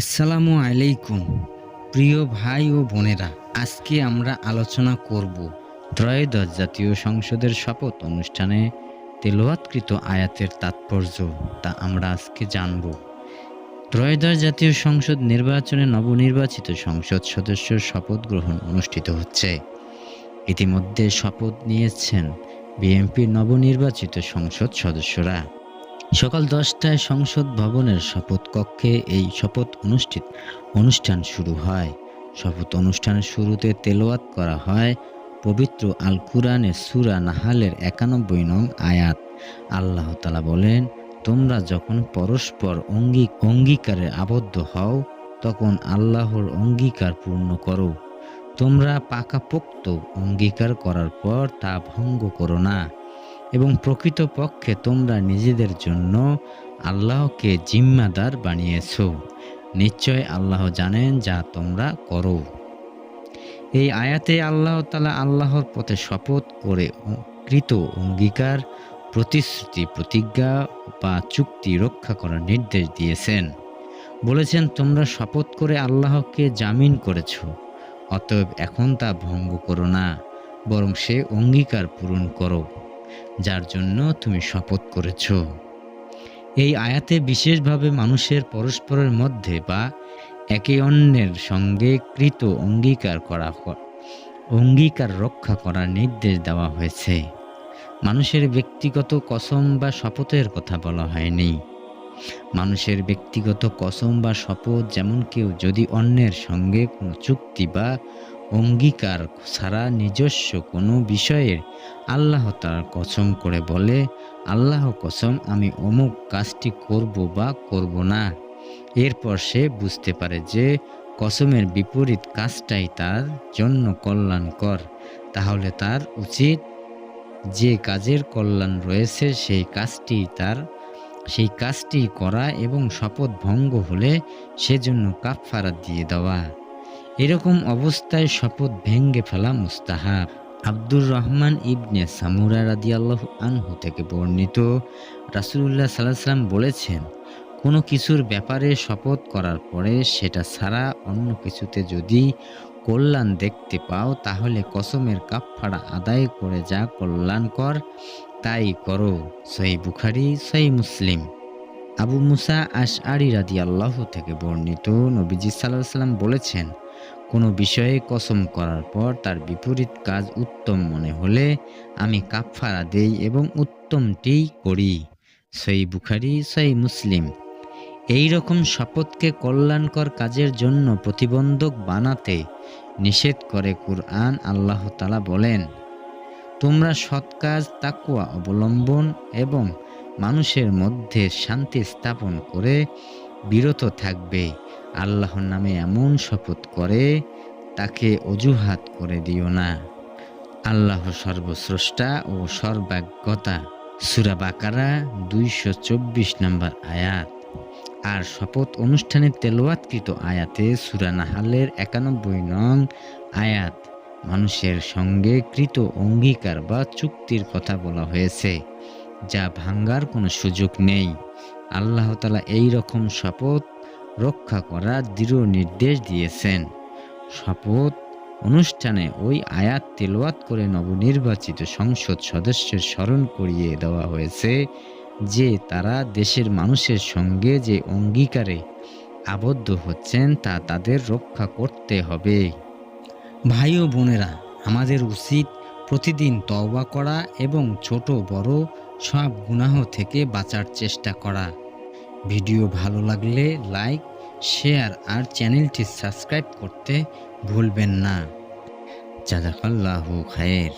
আসসালামু আলাইকুম, প্রিয় ভাই ও বোনেরা। আজকে আমরা আলোচনা করব ত্রয়োদশ জাতীয় সংসদের শপথ অনুষ্ঠানে তেলোয়াতকৃত আয়াতের তাৎপর্য, তা আমরা আজকে জানব। ত্রয়োদশ জাতীয় সংসদ নির্বাচনে নবনির্বাচিত সংসদ সদস্যর শপথ গ্রহণ অনুষ্ঠিত হচ্ছে। ইতিমধ্যে শপথ নিয়েছেন বিএনপির নবনির্বাচিত সংসদ সদস্যরা। সকাল দশটায় সংসদ ভবনের শপথ কক্ষে এই শপথ অনুষ্ঠিত, অনুষ্ঠান শুরু হয়। শপথ অনুষ্ঠানের শুরুতে তেলোয়াত করা হয় পবিত্র আল কুরআনের সুরা নাহালের একানব্বই নং আয়াত। আল্লাহ তালা বলেন, তোমরা যখন পরস্পর অঙ্গী, অঙ্গীকারে আবদ্ধ হও, তখন আল্লাহর অঙ্গীকার পূর্ণ করো। তোমরা পাকাপোক্ত অঙ্গীকার করার পর তা ভঙ্গ করো না। এবং প্রকৃত পক্ষে তোমরা নিজেদের জন্য আল্লাহকে জিম্মাদার বানিয়েছ। নিশ্চয় আল্লাহ জানেন যা তোমরা করো। এই আয়াতে আল্লাহ তালা আল্লাহর পথে শপথ করে কৃত অঙ্গীকার, প্রতিশ্রুতি, প্রতিজ্ঞা বা চুক্তি রক্ষা করার নির্দেশ দিয়েছেন। বলেছেন, তোমরা শপথ করে আল্লাহকে জামিন করেছ, অতএব এখন তা ভঙ্গ করো না, বরং সে অঙ্গীকার পূরণ করো। যার জন্য তুমি শপথ করেছ। এই আয়াতে বিশেষভাবে মানুষের পরস্পরের মধ্যে বা একে অন্যের সঙ্গে কৃত অঙ্গীকার করা অঙ্গীকার রক্ষা করার নির্দেশ দেওয়া হয়েছে। মানুষের ব্যক্তিগত কসম বা শপথের কথা বলা হয়নি। মানুষের ব্যক্তিগত কসম বা শপথ যেমন কেউ যদি অন্যের সঙ্গে কোনো চুক্তি বা অঙ্গীকার ছাড়া নিজস্ব কোনো বিষয়ের আল্লাহ তার কসম করে বলে, আল্লাহ কসম, আমি অমুক কাজটি করব বা করব না। এরপর সে বুঝতে পারে যে কসমের বিপরীত কাজটাই তার জন্য কল্যাণকর। তাহলে তার উচিত যে কাজের কল্যাণ রয়েছে, সেই কাজটি তার, সেই কাজটি করা এবং শপথ ভঙ্গ হলে সেজন্য কাফফারা দিয়ে দেওয়া। এরকম অবস্থায় শপথ ভেঙ্গে ফেলা মুস্তাহাব। আব্দুর রহমান ইবনে সামুরা রাদিয়াল্লাহু আনহু থেকে বর্ণিত। রাসূলুল্লাহ সাল্লাহ সাল্লাম বলেছেন, কোনো কিছুর ব্যাপারে শপথ করার পরে সেটা ছাড়া অন্য কিছুতে যদি কল্যাণ দেখতে পাও, তাহলে কসমের কাফফারা আদায় করে যা কল্যাণকর, তাই করো। সই বুখারি সই মুসলিম। আবু মুসা আশ আরি রাদি আল্লাহ থেকে বর্ণিত, নবীজি সাল্লাহ সাল্লাম বলেছেন কোনো বিষয়ে কসম করার পর তার বিপরীত কাজ উত্তম মনে হলে আমি কাফফারা দেই এবং উত্তমটিই করি। সই বুখারি সই মুসলিম। এই রকম শপথকে কল্যাণকর কাজের জন্য প্রতিবন্ধক বানাতে নিষেধ করে কুরআন আল্লাহ তালা বলেন, তোমরা সৎ কাজ তাকুয়া অবলম্বন এবং মানুষের মধ্যে শান্তি স্থাপন করে বিরত থাকবে। আল্লাহর নামে এমন শপথ করে, তাকে অজুহাত করে দিও না। আল্লাহ সর্বস্রষ্টা ও সর্বাজ্ঞতা সুরা বাকারা দুইশো চব্বিশ নম্বর আয়াত। আর শপথ অনুষ্ঠানে তেলোয়াতকৃত আয়াতে সুরা নাহালের একানব্বই নং আয়াত। মানুষের সঙ্গে কৃত অঙ্গীকার বা চুক্তির কথা বলা হয়েছে, যা ভাঙ্গার কোনো সুযোগ নেই। আল্লাহ তালা এই রকম শপথ রক্ষা করার দৃঢ় নির্দেশ দিয়েছেন। শপথ অনুষ্ঠানে ওই আয়াত তেলোয়াত করে নবনির্বাচিত সংসদ সদস্যের স্মরণ করিয়ে দেওয়া হয়েছে যে তারা দেশের মানুষের সঙ্গে যে অঙ্গীকারে আবদ্ধ হচ্ছেন তা তাদের রক্ষা করতে হবে। ভাই ও বোনেরা, আমাদের উচিত প্রতিদিন তওবা করা এবং ছোট বড় সব গুনাহ থেকে বাঁচার চেষ্টা করা। ভিডিও ভালো লাগলে লাইক শেয়ার আর চ্যানেলটি সাবস্ক্রাইব করতে ভুলবেন না। জাজাকাল্লাহু খায়ের।